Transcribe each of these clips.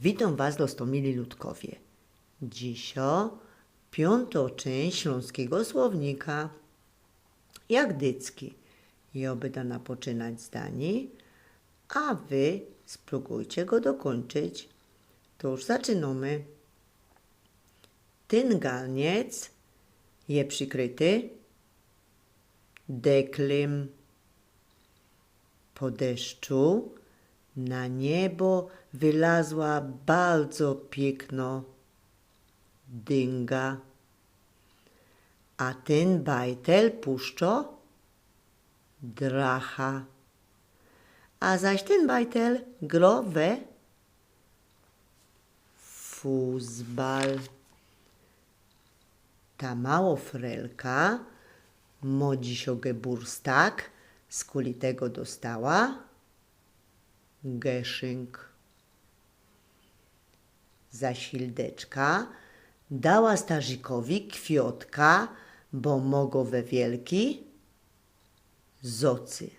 Witam Was, dostomili ludkowie. Dzisio piątą część śląskiego słownika. Jak dycki. Ja będę napoczynać zdanie, a Wy spróbujcie go dokończyć. To już zaczynamy. Ten garniec je przykryty deklem. Po deszczu na niebo wylazła bardzo piękno dynga. A ten bajtel puszczo dracha. A zaś ten bajtel growe fuzbal. Ta mało frelka modzi geburstak z kulitego dostała geszynk. Zasildeczka dała starzikowi kwiotka, bo mogo we wielki zocy.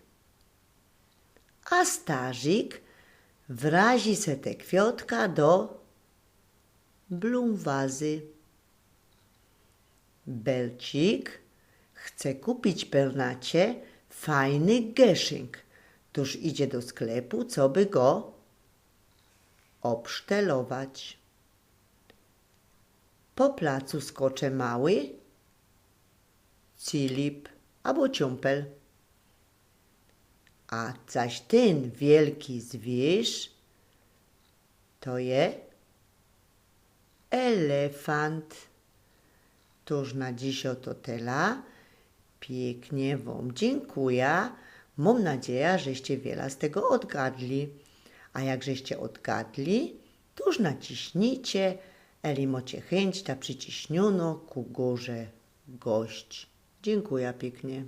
A starzik wrazi se te kwiotka do blumwazy. Belcik chce kupić pernacie fajny geszynk, toż idzie do sklepu, co by go obsztelować. Po placu skocze mały Cilip albo ciumpel. A zaś ten wielki zwierz to je elefant. Toż na dziś to tyle. Pięknie Wam dziękuję. Mam nadzieję, żeście wiele z tego odgadli. A jak żeście odgadli, to już naciśnijcie, eli macie chęć, ta przyciśniono ku górze gość. Dziękuję pięknie.